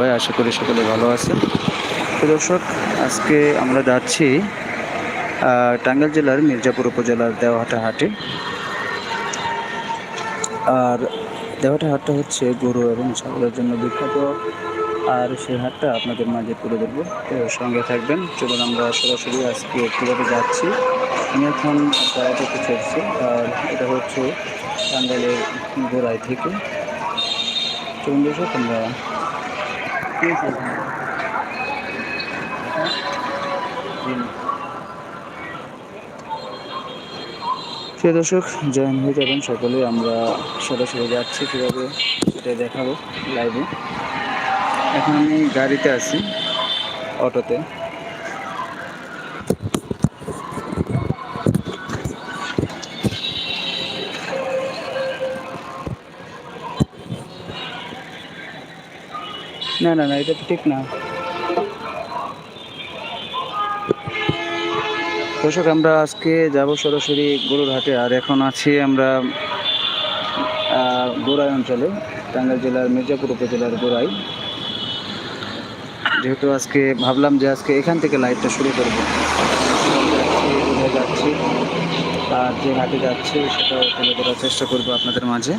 ভাই, আশা করি সকলে ভালো আছেন। তো দর্শক, আজকে আমরা যাচ্ছি টাঙ্গাইল জেলার মির্জাপুর উপজেলার দেওহাটা হাটে। আর দেওয়াটা হাটটা হচ্ছে গরু এবং ছাগলের জন্য বিখ্যাত। আর সেই হাটটা আপনাদের মাঝে তুলে তো সঙ্গে থাকবেন। চলুন আমরা সরাসরি আজকে কীভাবে যাচ্ছি, আমি এখন দাঁড়াতে চলছি। আর এটা হচ্ছে টাঙ্গাইলের গোড়ায় থেকে। চলুন দর্শক, আমরা প্রিয় দর্শক, জয়েন হয়ে যাবেন সকলে। আমরা সরাসরি যাচ্ছি কীভাবে সেটা দেখাবো লাইভে এখন আমি গাড়িতে আছি, অটোতে। না না না, এটা তো ঠিক না। দর্শক, আমরা আজকে যাব সরাসরি গরুর হাটে আর এখন আছি আমরা গোড়াই অঞ্চলে, টাঙ্গাইল জেলার মির্জাপুর উপজেলার গোড়াই। যেহেতু আজকে ভাবলাম যে আজকে এখান থেকে লাইভটা শুরু করব। যাচ্ছি আর যে হাটে যাচ্ছি, সেটাও তুলে ধরার চেষ্টা করব আপনাদের মাঝে।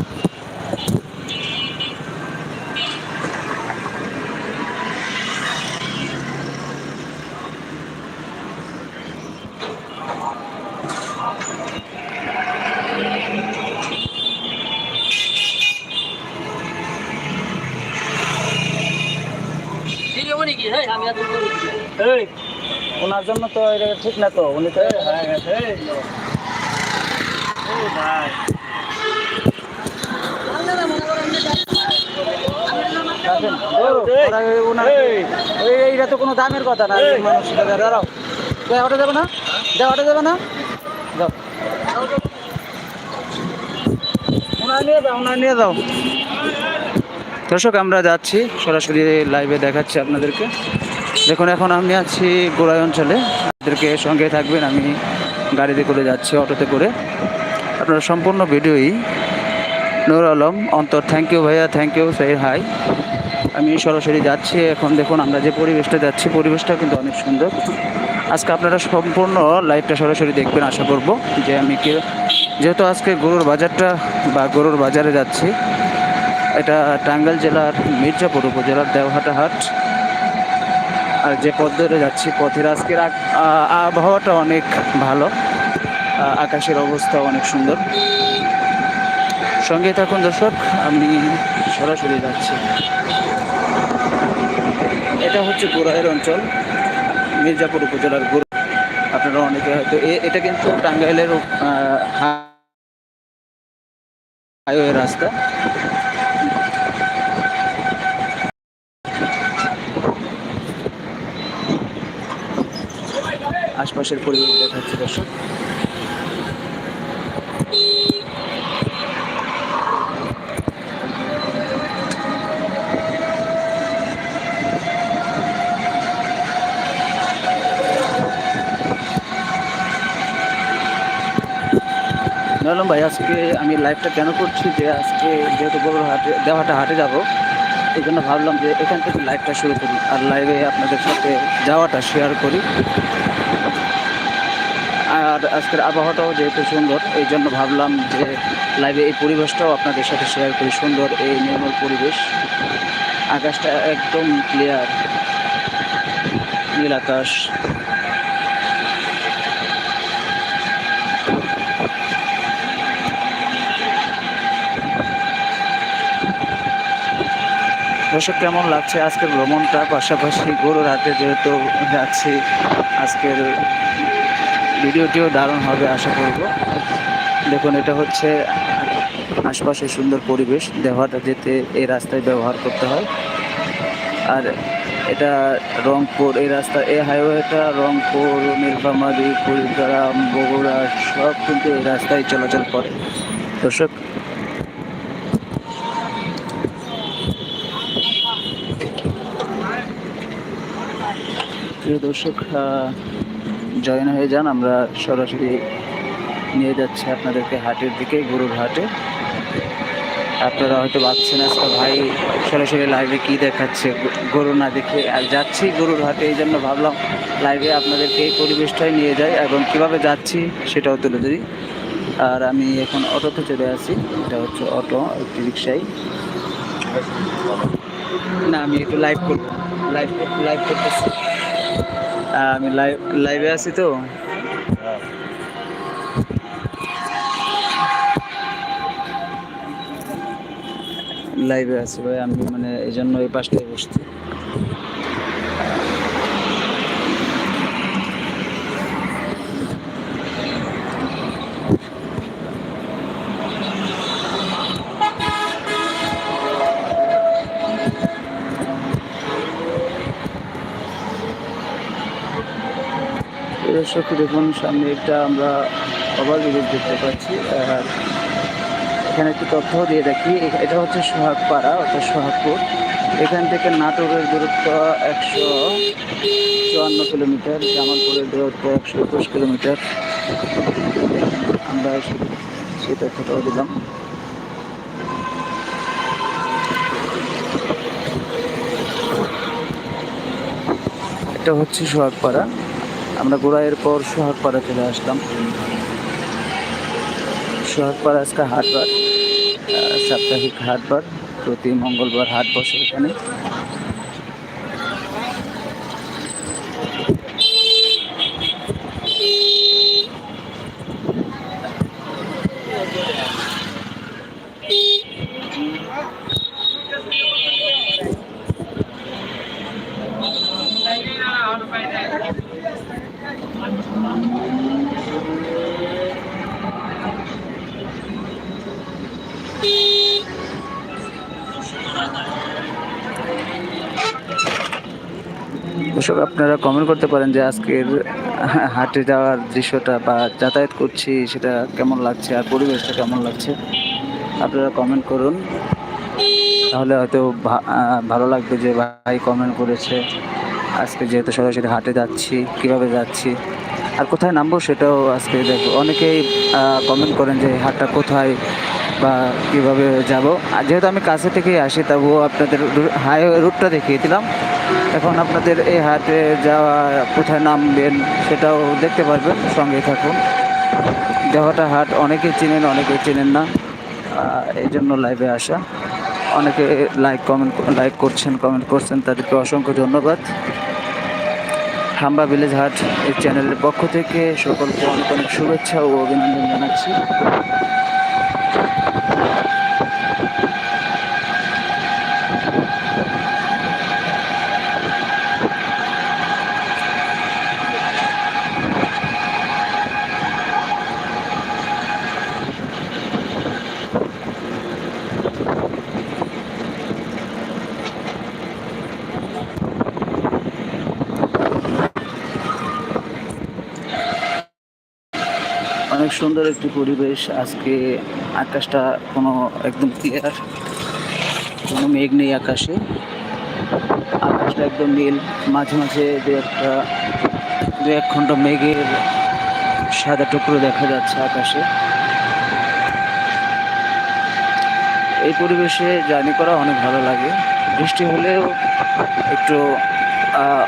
ওনার জন্য তো এটা ঠিক না তো উনি তো। ও, ওরা এইটা তো কোনো দামের কথা না মানুষ দাঁড়াও। দেওয়াটা যাবে না? দেওয়াটা যাবে না? যাও ওনার নিয়ে যাও ওনার নিয়ে যাও দর্শক আমরা যাচ্ছি সরাসরি লাইভে দেখাচ্ছি আপনাদেরকে। দেখুন, এখন আমি আছি গোড়াই অঞ্চলে। আপনাদেরকে সঙ্গে থাকবেন, আমি গাড়িতে করে যাচ্ছি, অটোতে করে। আপনারা সম্পূর্ণ ভিডিওই নুর আলম, অন্তর। থ্যাংক ইউ ভাইয়া থ্যাংক ইউ সেই হাই আমি সরাসরি যাচ্ছি, এখন দেখুন, আমরা যে পরিবেশটা যাচ্ছি পরিবেশটা কিন্তু অনেক সুন্দর। আজকে আপনারা সম্পূর্ণ লাইভটা সরাসরি দেখবেন, আশা করব যে আমি কি যেহেতু আজকে গরুর বাজারটা বা গরুর বাজারে যাচ্ছি, এটা টাঙ্গাইল জেলার মির্জাপুর উপজেলার দেওহাটা হাট। যে পথ ধরে যাচ্ছি, পথের আজকের আবহাওয়াটা অনেক ভালো। আকাশের অবস্থা অনেক সুন্দর। সঙ্গে থাকুন দর্শক, আমি সরাসরি যাচ্ছি। এটা হচ্ছে গোড়াইয়ের অঞ্চল, মির্জাপুর উপজেলার গোড়া। আপনারা অনেকে হয়তো এটা কিন্তু টাঙ্গাইলের হাইওয়ে রাস্তা। আশপাশের পরিবেশ দেখাচ্ছে দর্শক। বললাম ভাই, আজকে আমি লাইভটা কেন করছি? যে আজকে যেহেতু গরুর হাটে, দেওয়াটা হাটে যাব, এই জন্য ভাবলাম যে এখান থেকে লাইভটা শুরু করি। আর লাইভে আপনাদের সাথে যাওয়াটা শেয়ার করি। আর আজকের আবহাওয়াটাও যেহেতু সুন্দর, এই জন্য ভাবলাম যে লাইভে এই পরিবেশটাও আপনাদের সাথে শেয়ার করি, সুন্দর এই নির্মল পরিবেশ। আকাশটা একদম ক্লিয়ার নীল আকাশ। দর্শক, কেমন লাগছে আজকের ভ্রমণটা? পাশাপাশি গরুর হাতে যেহেতু যাচ্ছি, আজকের ভিডিওটিও দারুণ হবে, আশা করব। দেখুন, এটা হচ্ছে আশপাশের সুন্দর পরিবেশ দেওয়াটা যেতে এই রাস্তায় ব্যবহার করতে হয়। আর এটা রংপুর, এই রাস্তা, এই হাইওয়েটা রংপুর, নীলফামারী, কুড়িগ্রাম, বগুড়া, সব কিন্তু এই রাস্তায় চলাচল করে। দর্শক, প্রিয় দর্শক জয়েন হয়ে যান, আমরা সরাসরি নিয়ে যাচ্ছি আপনাদেরকে হাটের দিকে, গরুর হাটে। আপনারা হয়তো ভাবছেন, আজকে ভাই সরাসরি লাইভে কি দেখাচ্ছে? গরু না দেখে আর যাচ্ছি গরুর হাটে, এই জন্য ভাবলাম লাইভে আপনাদেরকে এই পরিবেশটাই নিয়ে যাই এবং কীভাবে যাচ্ছি সেটাও তুলে ধরি। আর আমি এখন অটোতে চলে আসি, এটা হচ্ছে অটো, একটি রিক্সায় না, আমি একটু লাইভ করব লাইভ লাইভ করতেছি। আমি লাইভ আছি তো। লাইভে আছি ভাই আমি মানে এই জন্য এই পাশটায় বসছি। দর্শক দেখুন সামনে একটা আমরা ওভারব্রিজ দেখতে পাচ্ছি। আর এখানে একটু তথ্য দিয়ে রাখি, এটা হচ্ছে সোহাগপাড়া, অর্থাৎ সোহাগপুর। এখান থেকে নাটোরের দূরত্ব একশো চুয়ান্ন কিলোমিটার, জামালপুরের দূরত্ব একশো একুশ কিলোমিটার। আমরা সেই তথ্যটাও দিলাম। এটা হচ্ছে সোহাগপাড়া। আমরা পর সোহাগপাড়া চলে আসলাম। সোহাগপাড়া আজকে হাটবার সাপ্তাহিক হাটবার, প্রতি মঙ্গলবার হাট বসে এখানে। দর্শক আপনারা কমেন্ট করতে পারেন যে আজকের হাটে যাওয়ার দৃশ্যটা বা যাতায়াত করছি সেটা কেমন লাগছে আর পরিবেশটা কেমন লাগছে, আপনারা কমেন্ট করুন। তাহলে হয়তো ভালো লাগবে যে ভাই কমেন্ট করেছে, আজকে যেহেতু সরাসরি হাটে যাচ্ছি, কীভাবে যাচ্ছি, আর কোথায় নামবো সেটাও আজকে দেখব। অনেকেই কমেন্ট করেন যে হাটটা কোথায় বা কীভাবে যাব। আর যেহেতু আমি কাছে থেকেই আসি, তবুও আপনাদের হাইওয়ে রুটটা দেখিয়ে দিলাম। এখন আপনাদের এই হাটে যাওয়া কোথায় নামবেন সেটাও দেখতে পারবেন, সঙ্গে থাকুন। দেওয়াটা হাট অনেকেই চিনেন, অনেকে চেনেন না। এই জন্য লাইভে আসা। অনেকে লাইক কমেন্ট লাইক করছেন কমেন্ট করছেন, তাদেরকে অসংখ্য ধন্যবাদ। হাম্বা ভিলেজ হাট এই চ্যানেলের পক্ষ থেকে সকলকে অনেক অনেক শুভেচ্ছা ও অভিনন্দন জানাচ্ছি। অনেক সুন্দর একটি পরিবেশ। আজকে আকাশটা কোনো একদম ক্লিয়ার কোনো মেঘ নেই আকাশে। আকাশটা একদম নীল। মাঝে মাঝে দু একটা, দু এক খণ্ড মেঘের সাদা টুকরো দেখা যাচ্ছে আকাশে। এই পরিবেশে জার্নি করা অনেক ভালো লাগে। বৃষ্টি হলেও একটু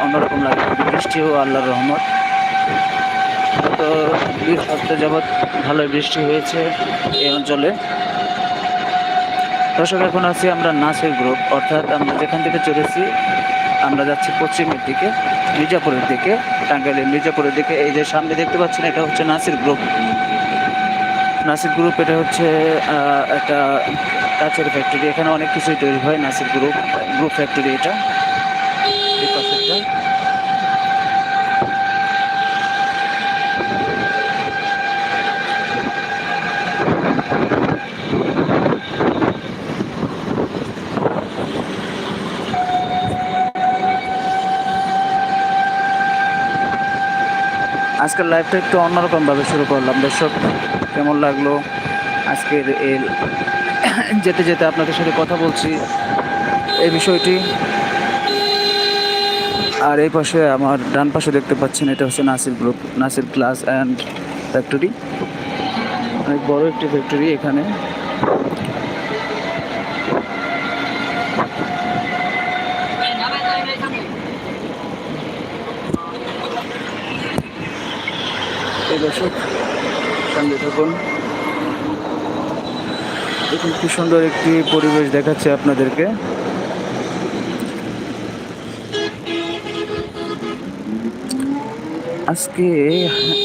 অন্যরকম লাগে। বৃষ্টিও আল্লাহর রহমত। গত দুই সপ্তাহ যাবৎ ভালোই বৃষ্টি হয়েছে এই অঞ্চলে। দর্শক, এখন আছি আমরা নাসের গ্রুপ। অর্থাৎ আমরা যেখান থেকে চলেছি আমরা যাচ্ছি পশ্চিমের দিকে, মির্জাপুরের দিকে, টাঙ্গাইলের মির্জাপুরের দিকে। এই যে সামনে দেখতে পাচ্ছেন, এটা হচ্ছে নাসির গ্রুপ। নাসির গ্রুপ, এটা হচ্ছে একটা কাচের ফ্যাক্টরি এখানে অনেক কিছুই তৈরি হয় নাসির গ্রুপ গ্রুপ ফ্যাক্টরি এটা। আজকের লাইভটা একটু অন্যরকমভাবে শুরু করলাম। দর্শক, কেমন লাগল? আজকের এই যেতে যেতে আপনাদের সাথে কথা বলছি এই বিষয়টি। আর এই পাশে আমার ডান পাশে দেখতে পাচ্ছেন, এটা হচ্ছে Nasir group Nasir glass and factory অনেক বড় একটি ফ্যাক্টরি এখানে। দর্শক, সঙ্গে থাকুন। দেখুন কি সুন্দর একটি পরিবেশ দেখাচ্ছে আপনাদেরকে। আজকে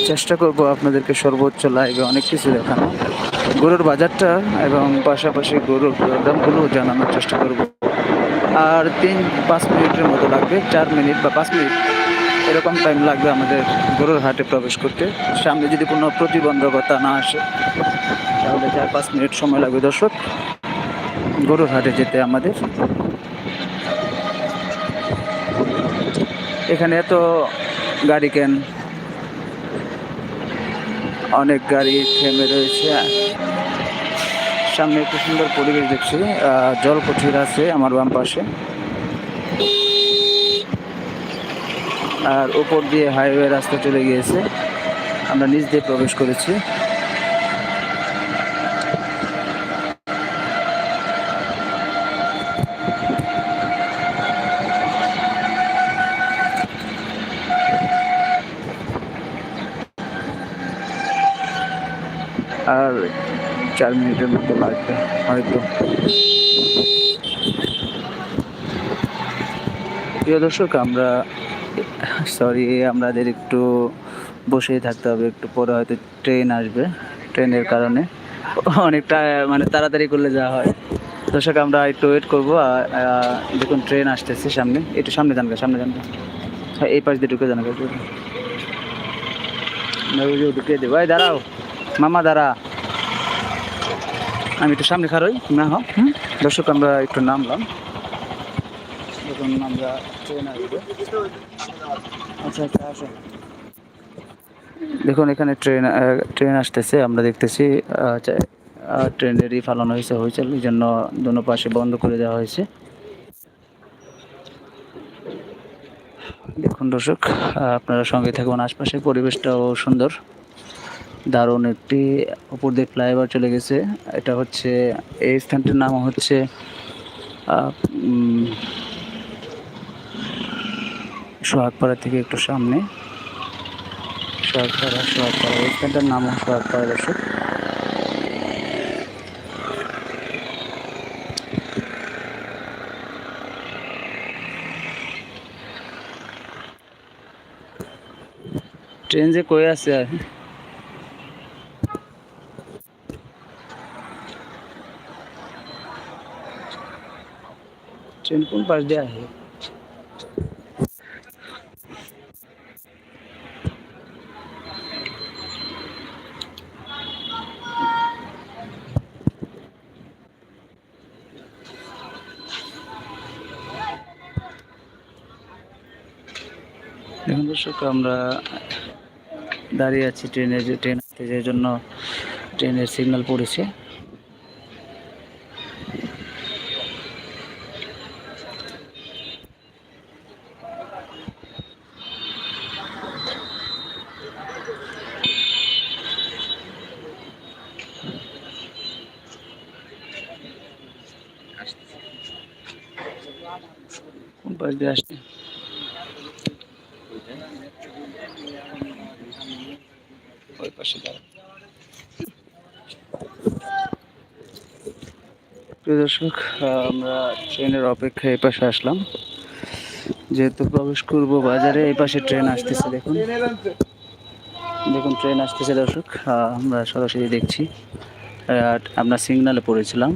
চেষ্টা করব আপনাদেরকে সর্বোচ্চ লাইভে অনেক কিছু দেখানো। গরুর বাজারটা এবং পাশাপাশি গরুর দামগুলো জানানোর চেষ্টা করব। আর তিন, পাঁচ মিনিটের মতো লাগবে, চার মিনিট বা পাঁচ মিনিট। এরকম টাইম লাগবে আমাদের গরুর হাটে প্রবেশ করতে। সামনে যদি কোনো প্রতিবন্ধকতা না আসে তাহলে চার পাঁচ মিনিট সময় লাগবে দর্শক। গরুর হাটে যেতে আমাদের। এখানে এত গাড়ি কেন? অনেক গাড়ি থেমে রয়েছে। সামনে একটু সুন্দর পরিবেশ দেখছি। আহ, জল প্রচুর আছে আমার বাম পাশে। আর উপর দিয়ে হাইওয়ে রাস্তা চলে গিয়েছে। আমরা নিচ দিয়ে প্রবেশ করেছি। আর চার মিনিটের মতো লাগবে, হয়তো। প্রিয় দর্শক, আমরা সরি আমাদের একটু বসেই থাকতে হবে, একটু পরে হয়তো ট্রেন আসবে ট্রেনের কারণে। অনেকটা মানে তাড়াতাড়ি করলে যা হয়। দর্শক, আমরা একটু ওয়েট করব দেখুন ট্রেন আসতেছে সামনে। একটু সামনে জানবে সামনে জানবে হ্যাঁ এই পাশ দিয়ে ঢুকে জানবে ঢুকে দেবো। এই দাঁড়াও, মামা দাঁড়া। আমি একটু সামনে খারোই না হোক দর্শক, আমরা একটু নামলাম। আমরা ট্রেন আসবে। আচ্ছা আচ্ছা আসো। দেখুন, এখানে ট্রেন ট্রেন আসতেছে। আমরা দেখতেছি ট্রেনেরই ফালানো হয়েছে হয়েছে। এই জন্য দুনো পাশে বন্ধ করে দেওয়া হয়েছে। দেখুন, দর্শক আপনারা সঙ্গে থাকুন। আশপাশের পরিবেশটাও সুন্দর। দারুণ একটি উপর দিয়ে ফ্লাইওভার চলে গেছে। এটা হচ্ছে, এই স্থানটির নাম হচ্ছে সোহাগপাড়া থেকে একটু সামনে। সোহাগপাড়া সোহাগপাড়া এই স্থানটার নাম সোহাগপাড়া দর্শক। ট্রেন যে কই আছে ট্রেন কোন পাশ দিয়ে আসে দেখুন দর্শক আমরা দাঁড়িয়ে আছি ট্রেনের যে ট্রেন আসতে যে জন্য ট্রেনের সিগন্যাল পড়েছে কোন পাশ দিয়ে আসছে ওই পাশে দাঁড়া প্রিয় দর্শক আমরা ট্রেনের অপেক্ষায় এই পাশে আসলাম। যেহেতু প্রবেশ করব বাজারে, এই পাশে ট্রেন আসতেছে, দেখুন। দেখুন, ট্রেন আসতেছে দর্শক। আমরা সরাসরি দেখছি। আমরা সিগনালে পড়েছিলাম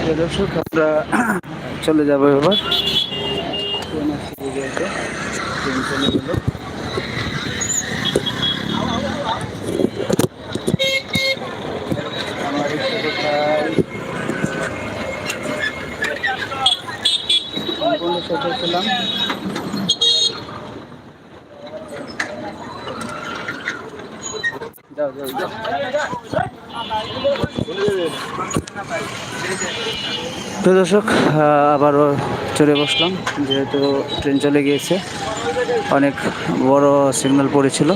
প্রিয় দর্শক আমরা চলে যাব এবার ট্রেন আসছে বুঝে আছে। ট্রেন চলে গেল আমার ইচ্ছে কোথায় সম্পূর্ণ শেষ হয়েছিলাম যাও যাও যাও তো দর্শক আবারও চলে বসলাম যেহেতু ট্রেন চলে গিয়েছে। অনেক বড় সিগন্যাল পড়েছিল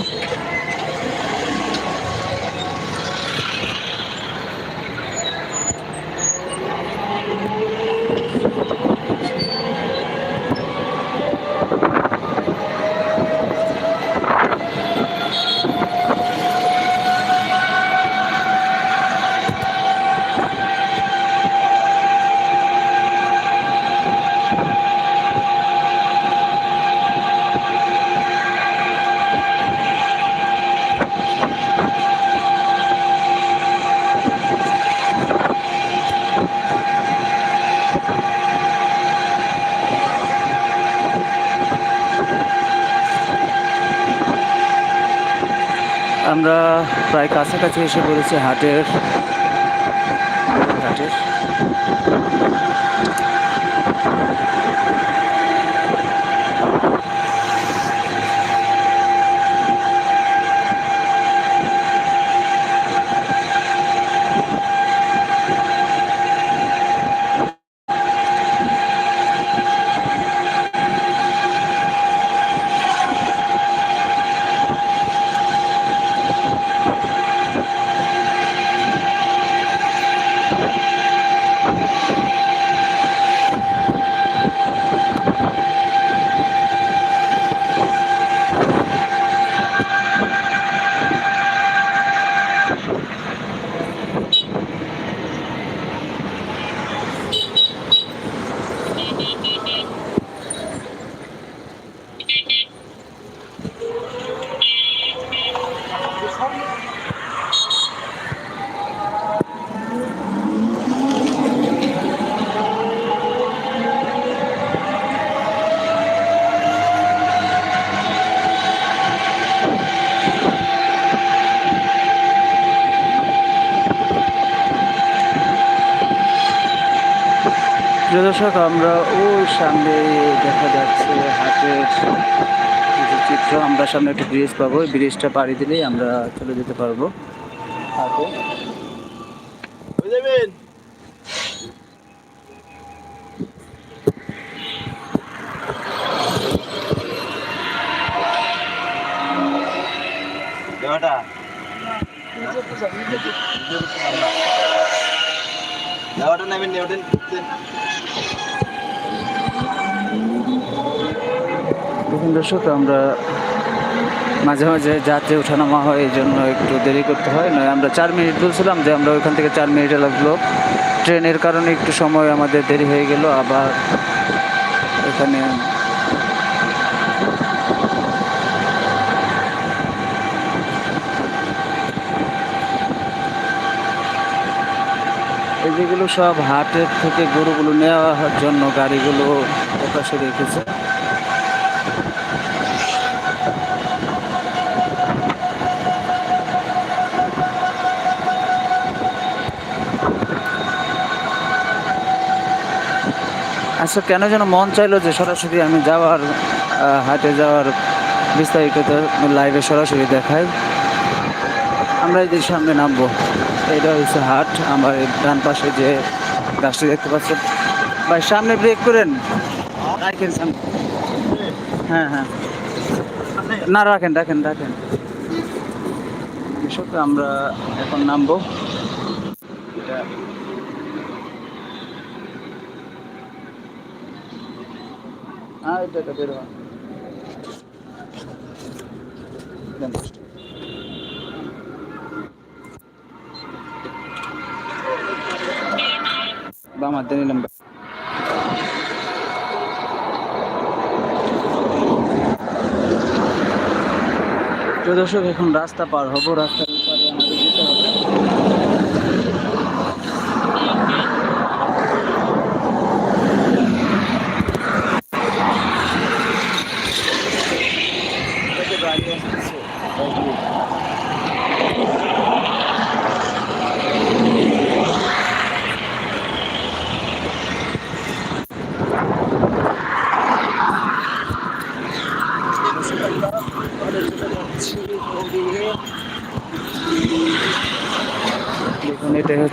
আমরা প্রায় কাছাকাছি এসে পড়েছি হাটের দর্শক, আমরা ওই সামনে দেখা যাচ্ছে হাটের কিছু চিত্র। আমরা সামনে একটা ব্রিজ পাবো। ব্রিজটা পাড়ি দিলেই আমরা চলে যেতে পারব হাটে দেওয়াটা দেওয়াটা নেবেন নেওয়াটা দেখুন দর্শক আমরা মাঝে মাঝে যাত্রী ওঠানামা হয়, এই জন্য একটু দেরি করতে হয়। নয়, আমরা চার মিনিট বলছিলাম যে আমরা ওইখান থেকে চার মিনিটে লাগল। ট্রেনের কারণে একটু সময় আমাদের দেরি হয়ে গেল, আবার এখানে যেগুলো সব হাটের থেকে গরুগুলো নেওয়ার জন্য গাড়িগুলো ওপাশে রেখেছে। আচ্ছা কেন যেন মন চাইলো যে সরাসরি আমি যাওয়ার হাটে যাওয়ার বিস্তারিত লাইভে সরাসরি দেখাই। আমরা যে সামনে নামবো। এটা হচ্ছে হাট। আমার ডান পাশে যে গাছটি দেখতে পাচ্ছেন। ভাই, সামনে ব্রেক করেন। রাখেন সামনে। হ্যাঁ হ্যাঁ। না, রাখেন রাখেন রাখেন। আমরা এখন নামবো। হ্যাঁ। এটা এটা বের নিলাম দর্শক এখন রাস্তা পার হব রাস্তার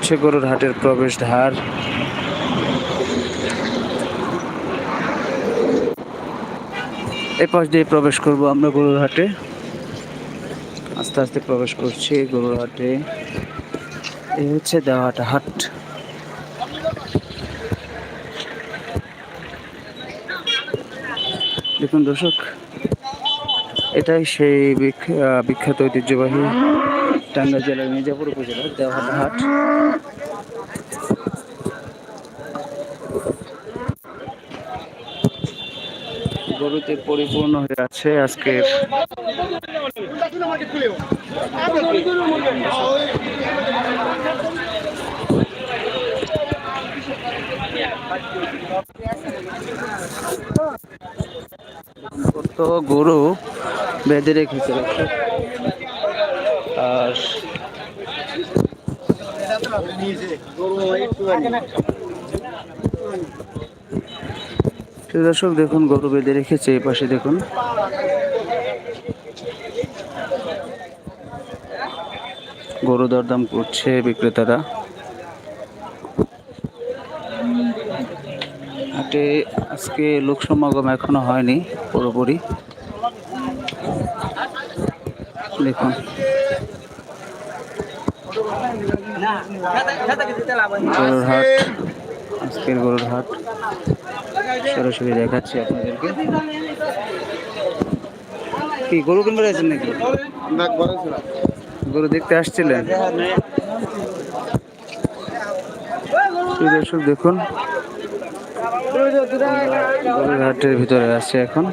হচ্ছে গরুর হাটের প্রবেশদ্বার। এই পাশ দিয়ে প্রবেশ করব আমরা গরুর হাটে। আস্তে আস্তে প্রবেশ করছি গরুর হাটে। এই হচ্ছে দেওয়াটা হাট। দেখুন দর্শক, এটাই সেই বিখ- বিখ্যাত ঐতিহ্যবাহী টাঙ্গাইল জেলার মির্জাপুর উপজেলার দেওহাটা হাট গরুতে পরিপূর্ণ হয়ে আছে আজকের কত গরু বেঁধে রেখেছে দর্শক। আর প্রিয় দর্শক, দেখুন, গরু বেঁধে রেখেছে, এই পাশে দেখুন। গরু দরদাম করছে বিক্রেতারা। হাটে আজকে লোক সমাগম এখনও হয়নি, পুরোপুরি। দেখুন। গরুর হাট আজকের গরুর হাট। সরাসরি দেখাচ্ছি আপনাদেরকে। কি, গরু কিনবে আছেন নাকি? গরু দেখতে আসছিলেন। দর্শক, দেখুন। গরুর হাটের ভিতরে আছে এখন।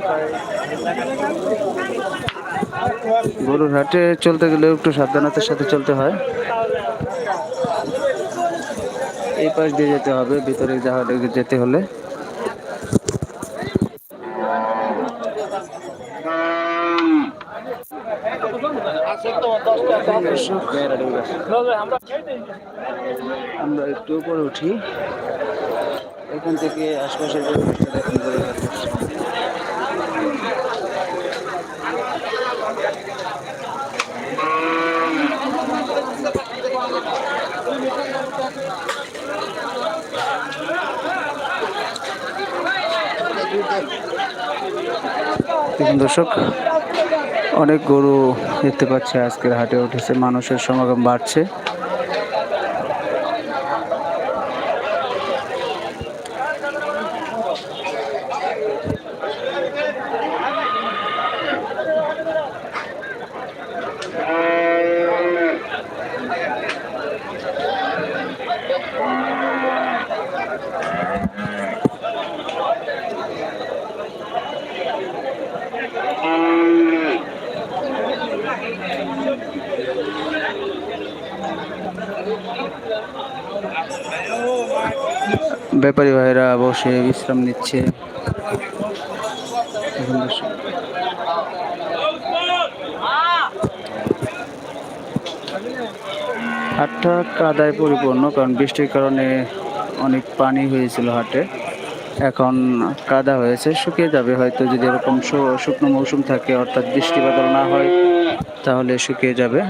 গরুর হাটে চলতে গেলে একটু সাবধানতার সাথে চলতে হয়। এই পাশ দিয়ে যেতে হবে, ভিতরে যেতে হলে। আমরা একটু উপরে উঠি। এখান থেকে আশপাশের দর্শক অনেক গরু দেখতে পাচ্ছে আজকের হাটে উঠেছে। মানুষের সমাগম বাড়ছে। ব্যাপারী ভাইরা বসে বিশ্রাম নিচ্ছে। হাটটা কাদায় পরিপূর্ণ, কারণ বৃষ্টির কারণে অনেক পানি হয়েছিল হাটে। এখন কাদা হয়েছে, শুকিয়ে যাবে। হয়তো যদি এরকম শুকনো মৌসুম থাকে, অর্থাৎ বৃষ্টি বাদল না হয়, তাহলে শুকিয়ে যাবে।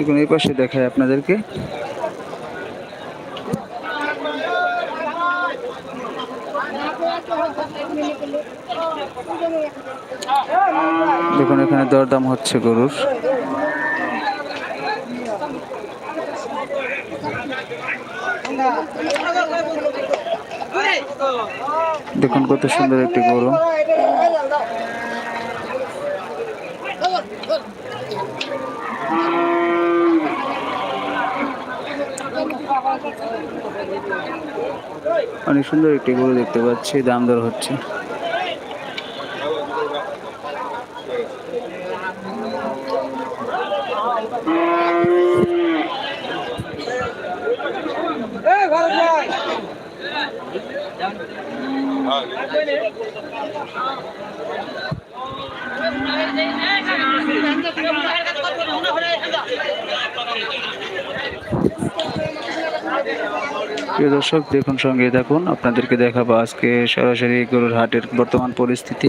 দেখুন এই পাশে দেখায় আপনাদেরকে। দেখুন, এখানে দরদাম হচ্ছে গরুর। দেখুন কত সুন্দর একটি গরু। অনেক সুন্দর একটি গরু দেখতে পাচ্ছি দাম দর হচ্ছে। প্রিয় দর্শক দেখুন সঙ্গে দেখুন আপনাদেরকে দেখাবো আজকে সরাসরি গরুর হাটের বর্তমান পরিস্থিতি।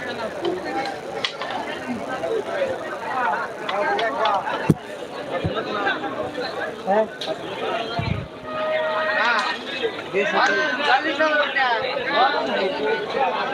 হ্যাঁ।